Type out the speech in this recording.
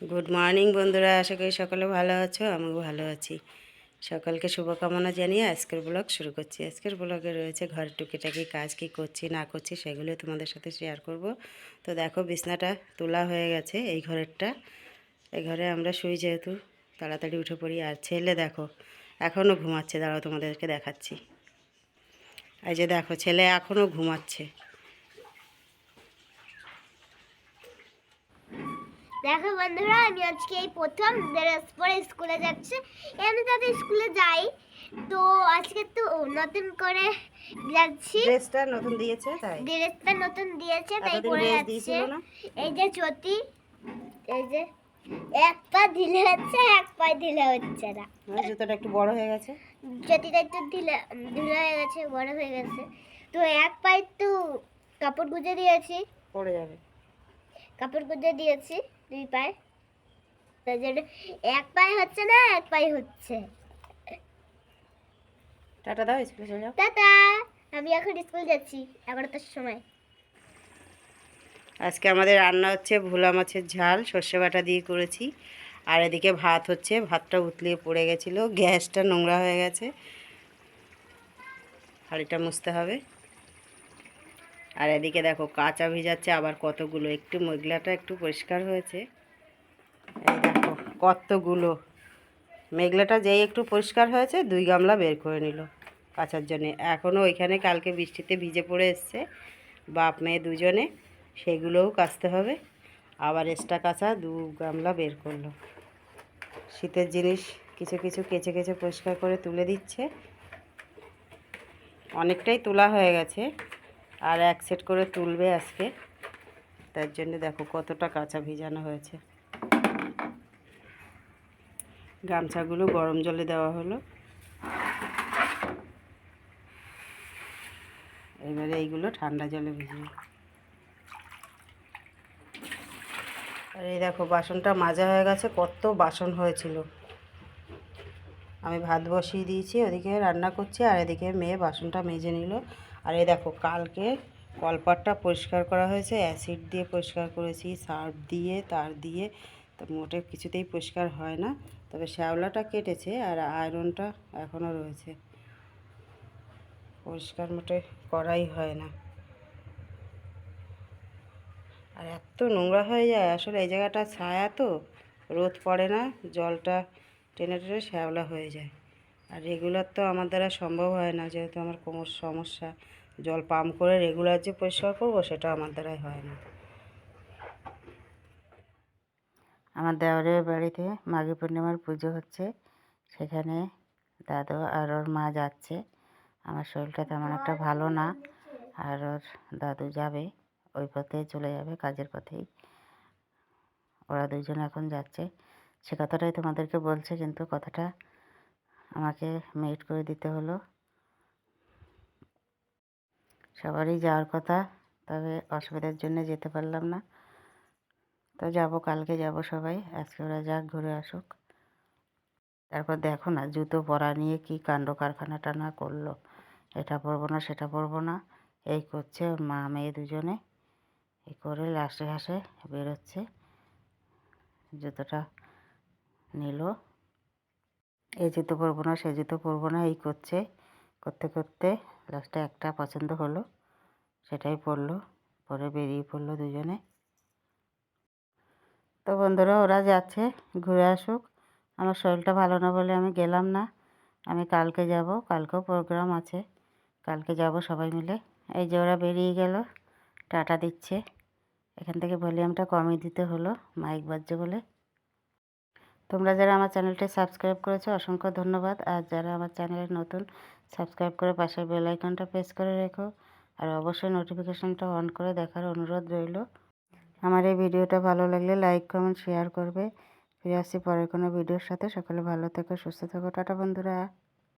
Good morning বন্ধুরা। আশা করি সকলে ভালো আছো, আমিও ভালো আছি। সকলকে শুভকামনা জানিয়ে আজকের ব্লগ শুরু করছি। আজকের ব্লগে রয়েছে ঘরের টুকিটাকি কাজ, কি করছি, না করছি, সেগুলো তোমাদের সাথে শেয়ার করব। তো দেখো, বিছনাটা তোলা হয়ে গেছে এই ঘরেরটা। এই ঘরে আমরা শুই যেহেতু, তাড়াতাড়ি উঠে পড়ি। আর ছেলে দেখো এখনও ঘুমাচ্ছে। দাঁড়াও তোমাদেরকে দেখাচ্ছি। এই যে দেখো, ছেলে এখনও ঘুমাচ্ছে। দেখো বন্ধুরা আমি আজকে এই প্রথম ড্রেস পরে স্কুলে যাচ্ছি আমি তো স্কুলে যাই। তো আজকে তো নতুন করে যাচ্ছি। ড্রেসটা নতুন দিয়েছে তাই। ড্রেসটা নতুন দিয়েছে তাই পরে যাচ্ছে। এই যে চটি এই যে এক পা ঢিলে হচ্ছে এক পা ঢিলে হচ্ছে না। আমার জুতোটা একটু বড় হয়ে গেছে। চটিটা একটু ঢিলে ঢিলে হয়ে গেছে বড় হয়ে গেছে। তো এক পায়ে একটু কাপড় গুঁজে দিয়েছি। পড়ে যাবে। কাপড় গুঁজে দিয়েছি। দুই পায়ে। এক পায়ে হচ্ছে না এক পায়ে হচ্ছে। টাটা দাও স্কুলে চলে যাও। টাটা আমি এখন স্কুল যাচ্ছি এগারোটার সময়। আজকে আমাদের রান্না হচ্ছে ভোলা মাছের ঝাল সর্ষে বাটা দিয়ে করেছি। আর এদিকে ভাত হচ্ছে ভাতটা উতলিয়ে পড়ে গেছিল গ্যাসটা নোংরা হয়ে গেছে। হাঁড়িটা মুছতে হবে। আর এদিকে দেখো কাঁচা ভিজাচ্ছে, আবার কতগুলো? একটু মেঘলাটা একটু পরিষ্কার হয়েছে। এই দেখো কতগুলো। মেঘলাটা যেই একটু পরিষ্কার হয়েছে, দুই গামলা বের করে নিল কাচার জন্যে। এখনও ওইখানে কালকে বৃষ্টিতে ভিজে পড়ে এসছে। বাপ মেয়ে দুজনে, সেগুলোও কাচতে হবে। আবার এক্সট্রা কাঁচা দু গামলা বের করল। শীতের জিনিস কিছু কিছু কেচে কেচে পরিষ্কার করে তুলে দিচ্ছে। অনেকটাই তোলা হয়ে গেছে। আর এক সেট করে তুলবে আজকে। তার জন্য দেখো কতটা কাঁচা ভিজানো হয়েছে। গামছাগুলো গরম জলে দেওয়া হলো। এবারে এইগুলো ঠান্ডা জলে ভিজিয়ে। আর এই দেখো বাসনটা মাজা হয়ে গেছে, কত বাসন হয়েছিল। আমি ভাত বসিয়ে দিয়েছি, ওদিকে রান্না করছি আর এদিকে মেয়ে বাসনটা মেজে নিল। আর এই দেখো কালকে কলপাটটা পরিষ্কার করা হয়েছে অ্যাসিড দিয়ে পরিষ্কার করেছি সার্ফ দিয়ে, তার দিয়ে, তো মোটে কিছুতেই পরিষ্কার হয় না। তবে শ্যাওলাটা কেটেছে আর আয়রনটা এখনও রয়েছে। পরিষ্কার মোটে করাই হয় না। আর এত নোংরা হয়ে যায়, আসলে এই জায়গাটা ছায়া তো, রোদ পড়ে না, জলটা টেনে টেনে শ্যাওলা হয়ে যায়। আর রেগুলার তো আমার দ্বারা সম্ভব হয় না, যেহেতু আমার কোমর সমস্যা। জল পাম্প করে রেগুলার যে পরিষ্কার করব সেটা আমার দ্বারাই হয় না। আমার দেওয়ারের বাড়িতে মাঘী পূর্ণিমার পুজো হচ্ছে। সেখানে দাদু আর ওর মা যাচ্ছে। আমার শরীরটা তেমন একটা ভালো না, আর ওর দাদু যাবে, ওই পথে চলে যাবে, কাজের পথেই। ওরা দুজন এখন যাচ্ছে। সে কথাটাই তোমাদেরকে বলছে, কিন্তু কথাটা আমাকে মেট করে দিতে হলো। সবারই যাওয়ার কথা, তবে অসুবিধার জন্য যেতে পারলাম না। তো যাব, কালকে যাব সবাই, আজকে ওরা যাক, ঘুরে আসুক। তারপর দেখো না, জুতো পরা নিয়ে কি কাণ্ড কারখানা টানা করল। এটা পরবো না, সেটা পরবো না। এই করছে মা, মেয়ে দুজনে। এই করে লাস্টে হাসে বেরোচ্ছে। জুতোটা নিল। এই জুতো পরবো না সে জুতো পরবো না, এই করছে। করতে করতে লাস্টে একটা পছন্দ হলো, সেটাই পরলো, পরে বেরিয়ে পড়ল দুজনে। তো বন্ধুরা, ওরা যাচ্ছে, ঘুরে আসুক। আমার শরীরটা ভালো না বলে আমি গেলাম না। আমি কালকে যাব, কালকেও প্রোগ্রাম আছে। কালকে যাব সবাই মিলে। এই যে ওরা বেরিয়ে গেল, টাটা দিচ্ছে। এখান থেকে ভলিউমটা কমিয়ে দিতে হলো, মাইক বাজছে বলে। তোমরা যারা আমার চ্যানেলটি সাবস্ক্রাইব করেছ, অসংখ্য ধন্যবাদ। আর যারা আমার চ্যানেলে নতুন, সাবস্ক্রাইব করে পাশের বেল আইকনটা প্রেস করে রেখো। আর অবশ্যই নোটিফিকেশানটা অন করে দেখার অনুরোধ রইল। আমার এই ভিডিওটা ভালো লাগলে লাইক, কমেন্ট, শেয়ার করবে। ফিরে আসছি পরের কোনো ভিডিওর সাথে। সকলে ভালো থেকো, সুস্থ থেকো। টাটা বন্ধুরা।